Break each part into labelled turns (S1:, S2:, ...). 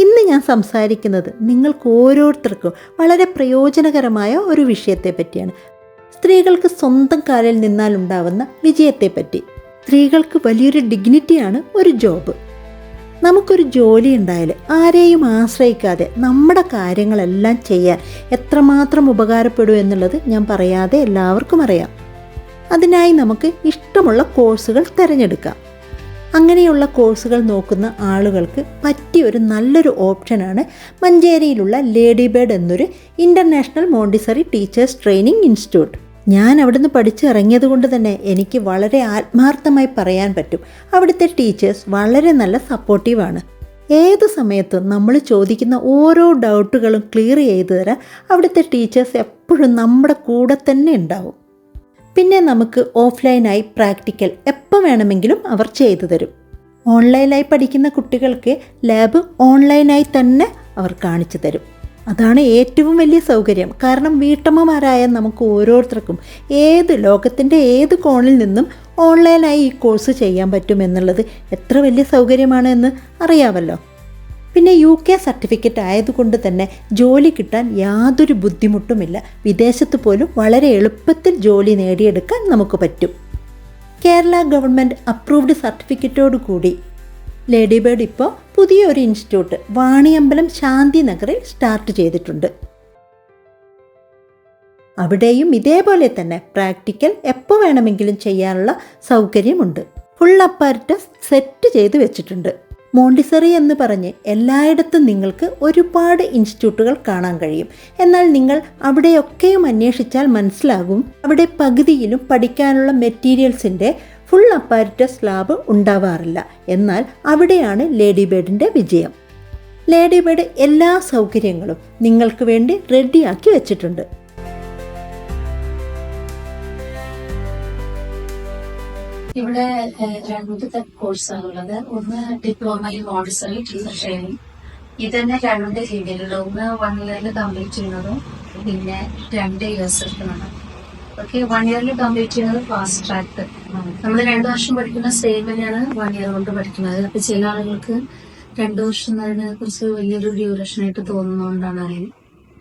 S1: ഇന്ന് ഞാൻ സംസാരിക്കുന്നത് നിങ്ങൾക്ക് ഓരോരുത്തർക്കും വളരെ പ്രയോജനകരമായ ഒരു വിഷയത്തെ പറ്റിയാണ് സ്ത്രീകൾക്ക് സ്വന്തം കാലിൽ നിന്നാൽ ഉണ്ടാവുന്ന വിജയത്തെ പറ്റി സ്ത്രീകൾക്ക് വലിയൊരു ഡിഗ്നിറ്റിയാണ് ഒരു ജോബ് നമുക്കൊരു ജോലി ഉണ്ടായാൽ ആരെയും ആശ്രയിക്കാതെ നമ്മുടെ കാര്യങ്ങളെല്ലാം ചെയ്യാൻ എത്രമാത്രം ഉപകാരപ്പെടും എന്നുള്ളത് ഞാൻ പറയാതെ എല്ലാവർക്കും അറിയാം. അതിനായി നമുക്ക് ഇഷ്ടമുള്ള കോഴ്സുകൾ തിരഞ്ഞെടുക്കാം. അങ്ങനെയുള്ള കോഴ്സുകൾ നോക്കുന്ന ആളുകൾക്ക് പറ്റിയ ഒരു നല്ലൊരു ഓപ്ഷനാണ് മഞ്ചേരിയിലുള്ള ലേഡി ബേഡ് എന്നൊരു international Montessori teachers training institute. ഞാൻ അവിടുന്ന് പഠിച്ചിറങ്ങിയത് കൊണ്ട് തന്നെ എനിക്ക് വളരെ ആത്മാർത്ഥമായി പറയാൻ പറ്റും. അവിടുത്തെ ടീച്ചേഴ്സ് വളരെ നല്ല സപ്പോർട്ടീവാണ് ഏത് സമയത്തും നമ്മൾ ചോദിക്കുന്ന ഓരോ ഡൗട്ടുകളും ക്ലിയർ ചെയ്തു തരാൻ അവിടുത്തെ ടീച്ചേഴ്സ് എപ്പോഴും നമ്മുടെ കൂടെ തന്നെ ഉണ്ടാവും. പിന്നെ നമുക്ക് ഓഫ്ലൈനായി പ്രാക്ടിക്കൽ വേണമെങ്കിലും അവർ ചെയ്തു തരും. ഓൺലൈനായി പഠിക്കുന്ന കുട്ടികൾക്ക് ലാബ് ഓൺലൈനായി തന്നെ അവർ കാണിച്ചു തരും. അതാണ് ഏറ്റവും വലിയ സൗകര്യം. കാരണം വീട്ടമ്മമാരായ നമുക്ക് ഓരോരുത്തർക്കും ഏത് ലോകത്തിന്റെ ഏത് കോണിൽ നിന്നും ഓൺലൈനായി ഈ കോഴ്സ് ചെയ്യാൻ പറ്റുമെന്നുള്ളത് എത്ര വലിയ സൗകര്യമാണ് എന്ന് അറിയാമല്ലോ. പിന്നെ യു കെ സർട്ടിഫിക്കറ്റ് ആയതുകൊണ്ട് തന്നെ ജോലി കിട്ടാൻ യാതൊരു ബുദ്ധിമുട്ടുമില്ല. വിദേശത്ത് പോലും വളരെ എളുപ്പത്തിൽ ജോലി നേടിയെടുക്കാൻ നമുക്ക് പറ്റും. കേരള ഗവൺമെന്റ് അപ്രൂവ്ഡ് സർട്ടിഫിക്കറ്റോടു കൂടി. ലേഡി ബേർഡ് ഇപ്പോൾ പുതിയൊരു ഇൻസ്റ്റിറ്റ്യൂട്ട് വാണിയമ്പലം ശാന്തി നഗറിൽ സ്റ്റാർട്ട് ചെയ്തിട്ടുണ്ട്. അവിടെയും ഇതേപോലെ തന്നെ പ്രാക്ടിക്കൽ എപ്പോൾ വേണമെങ്കിലും ചെയ്യാനുള്ള സൗകര്യമുണ്ട്. ഫുൾ അപ്പാരറ്റസ് സെറ്റ് ചെയ്ത് വെച്ചിട്ടുണ്ട്. മോണ്ടിസറി എന്ന് പറഞ്ഞ് എല്ലായിടത്തും നിങ്ങൾക്ക് ഒരുപാട് ഇൻസ്റ്റിറ്റ്യൂട്ടുകൾ കാണാൻ കഴിയും. എന്നാൽ നിങ്ങൾ അവിടെയൊക്കെയും അന്വേഷിച്ചാൽ മനസ്സിലാകും അവിടെ പകുതിയിലും പഠിക്കാനുള്ള മെറ്റീരിയൽസിന്റെ ഫുൾ അപ്പാരറ്റസ് ലാബ് ഉണ്ടാവാറില്ല. എന്നാൽ അവിടെയാണ് ലേഡി ബേഡിന്റെ വിജയം. ലേഡി ബേഡ് എല്ലാ സൗകര്യങ്ങളും നിങ്ങൾക്ക് വേണ്ടി റെഡിയാക്കി വെച്ചിട്ടുണ്ട്.
S2: ഇവിടെ ഏഹ്, രണ്ട് തരം കോഴ്സാണ് ഉള്ളത്. ഒന്ന് diploma in Montessori teacher training ഇത് തന്നെ രണ്ട് രീതിയിലുള്ള ഒന്ന് വൺ ഇയറിൽ കംപ്ലീറ്റ് ചെയ്യുന്നതും പിന്നെ രണ്ട് ഇയേഴ്സ് എടുക്കുന്നതും. ഓക്കെ വൺ ഇയറിൽ കംപ്ലീറ്റ് ചെയ്യുന്നത് ഫാസ്റ്റ് ട്രാക്ക് നമ്മൾ രണ്ട് വർഷം പഠിക്കുന്ന സെയിം തന്നെയാണ് വൺ ഇയർ കൊണ്ട് പഠിക്കുന്നത്. അപ്പൊ ചില ആളുകൾക്ക് രണ്ടു വർഷം എന്നതിനെ കുറിച്ച് വലിയൊരു ഡ്യൂറേഷൻ ആയിട്ട് തോന്നുന്നതുകൊണ്ടാണ് അറിയുന്നത്.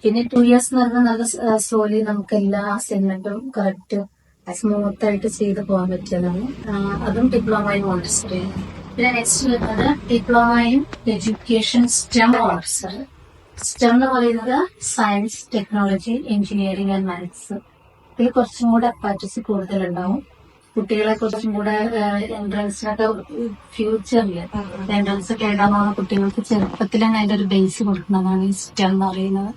S2: പിന്നെ ടു ഇയേഴ്സ് എന്ന് പറഞ്ഞാൽ നല്ല സ്ലോലി നമുക്ക് എല്ലാ അസൈൻമെന്റും കറക്റ്റ് സ്മൂത്ത് ആയിട്ട് ചെയ്ത് പോകാൻ പറ്റിയതാണ്. അതും ഡിപ്ലോമ ഇൻ പിന്നെ നെക്സ്റ്റ് വരുന്നത് diploma in education STEM Montessori STEM എന്ന് പറയുന്നത് science technology engineering and maths. ഇതിൽ കുറച്ചും കൂടെ അപ്പാറ്റസ് കൂടുതലുണ്ടാവും. കുട്ടികളെ കുറച്ചും കൂടെ എൻട്രൻസിനൊക്കെ ഫ്യൂച്ചറിൽ എൻട്രൻസ് പോകുന്ന കുട്ടികൾക്ക് ചെറുപ്പത്തിൽ തന്നെ അതിന്റെ ഒരു ബേസ് കൊടുക്കുന്നതാണ് ഈ സ്റ്റെം എന്ന് പറയുന്നത്.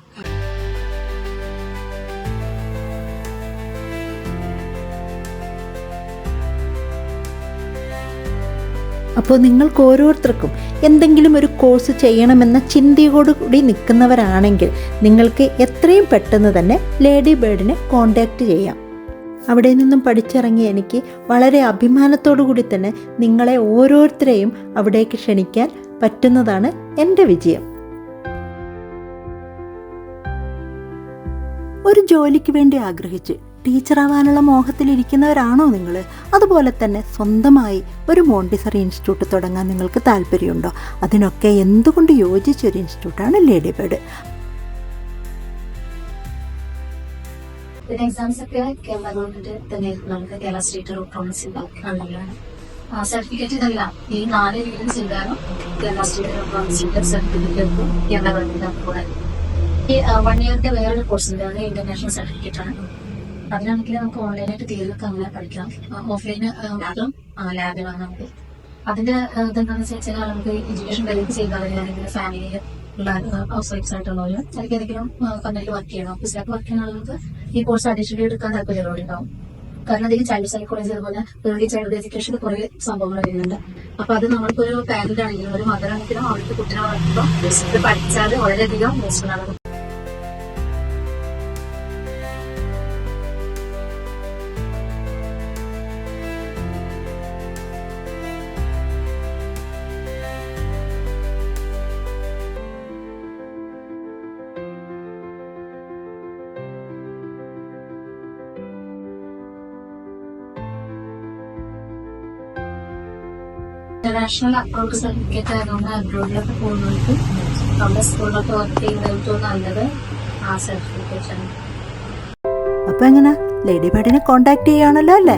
S1: അപ്പോൾ നിങ്ങൾക്ക് ഓരോരുത്തർക്കും എന്തെങ്കിലും ഒരു കോഴ്സ് ചെയ്യണമെന്ന ചിന്തയോടുകൂടി നിൽക്കുന്നവരാണെങ്കിൽ നിങ്ങൾക്ക് എത്രയും പെട്ടെന്ന് തന്നെ ലേഡി ബേർഡിനെ കോൺടാക്റ്റ് ചെയ്യാം. അവിടെ നിന്നും പഠിച്ചിറങ്ങി എനിക്ക് വളരെ അഭിമാനത്തോടു കൂടി തന്നെ നിങ്ങളെ ഓരോരുത്തരെയും അവിടേക്ക് ക്ഷണിക്കാൻ പറ്റുന്നതാണ് എന്റെ വിജയം. ഒരു ജോലിക്ക് വേണ്ടി ആഗ്രഹിച്ച് ടീച്ചറാവാനുള്ള മോഹത്തിലിരിക്കുന്നവരാണോ നിങ്ങൾ അതുപോലെ തന്നെ സ്വന്തമായി ഒരു മോണ്ടിസറി ഇൻസ്റ്റിറ്റ്യൂട്ട് തുടങ്ങാൻ നിങ്ങൾക്ക് താല്പര്യമുണ്ടോ? അതിനൊക്കെ എന്തുകൊണ്ട് യോജിച്ചൊരു ഇൻസ്റ്റിറ്റ്യൂട്ടാണ് ലേഡി ബേഡ്
S2: പിന്നെ എക്സാംസ് ഒക്കെ കേരള ഗവൺമെന്റ് തന്നെ നമുക്ക് കേരള സ്റ്റേറ്റ് ഇലക്ട്രോണിക്സിന്റെ അണ്ടറിലാണ് സർട്ടിഫിക്കറ്റ് ഇതെല്ലാം. ഈ നാല് രീതിയിൽ ചെയ്താലും കേരള സ്റ്റേറ്റ് ഇലക്ട്രോണിക്സിന്റെ സർട്ടിഫിക്കറ്റ് കേരള ഗവൺമെന്റ് അപ്രൂവ് ഈ വൺ ഇയറിന്റെ വേറൊരു കോഴ്സ് ഇന്റർനാഷണൽ സർട്ടിഫിക്കറ്റ് ആണ്. അതിനാണെങ്കിൽ നമുക്ക് ഓൺലൈനായിട്ട് തീർന്നൊക്കെ അങ്ങനെ പഠിക്കാം. ഓഫ്ലൈന് മാത്രം ലാബിലാണ് നമുക്ക്. അതിന്റെ ഇതെന്താണെന്ന് വെച്ചാൽ നമുക്ക് എഡ്യൂക്കേഷൻ ഡെലിവറി ചെയ്താൽ അല്ലെങ്കിൽ ഫാമിലിയിൽ ഹൗസ് വൈഫ്സ് ആയിട്ടുള്ളവർ അല്ലെങ്കിൽ ഏതെങ്കിലും കമ്പനിയിൽ വർക്ക് ചെയ്യണം ഓഫീസിലൊക്കെ വർക്ക് ചെയ്യുന്ന ആളുകൾക്ക് ഈ കോഴ്സ് അഡീഷണലി എടുക്കാൻ താല്പര്യമുള്ളവർ ഉണ്ടാവും കാരണം അതിൽ ചൈൽഡ് സൈക്കോളജി അതുപോലെ ഏർലി ചൈൽഡ് എഡ്യൂക്കേഷൻ കുറെ സംഭവങ്ങൾ വരുന്നുണ്ട്. അപ്പൊ അത് നമ്മൾക്ക് ഒരു പാരന്റ് ആണെങ്കിലും ഒരു മദർ ആണെങ്കിലും അവർക്ക് കുട്ടികളെ വളർത്തുമ്പോൾ പഠിച്ചാൽ വളരെയധികം യൂസ്ഫുൾ ആണ്. ഇന്റർനാഷണൽ അക്കൗണ്ട് സർട്ടിഫിക്കറ്റ് ആയതുകൊണ്ട് അബ്രോഡിലൊക്കെ പോകുന്നവർക്ക് നമ്മുടെ സ്കൂളിലൊക്കെ വർക്ക് ചെയ്യുന്നവർക്കും നല്ലത് ആ സർട്ടിഫിക്കറ്റ് ആണ്.
S1: അപ്പൊ എങ്ങനെ? ലേഡി ബേഡിനെ കോണ്ടാക്ട് ചെയ്യുകയാണല്ലോ അല്ലേ?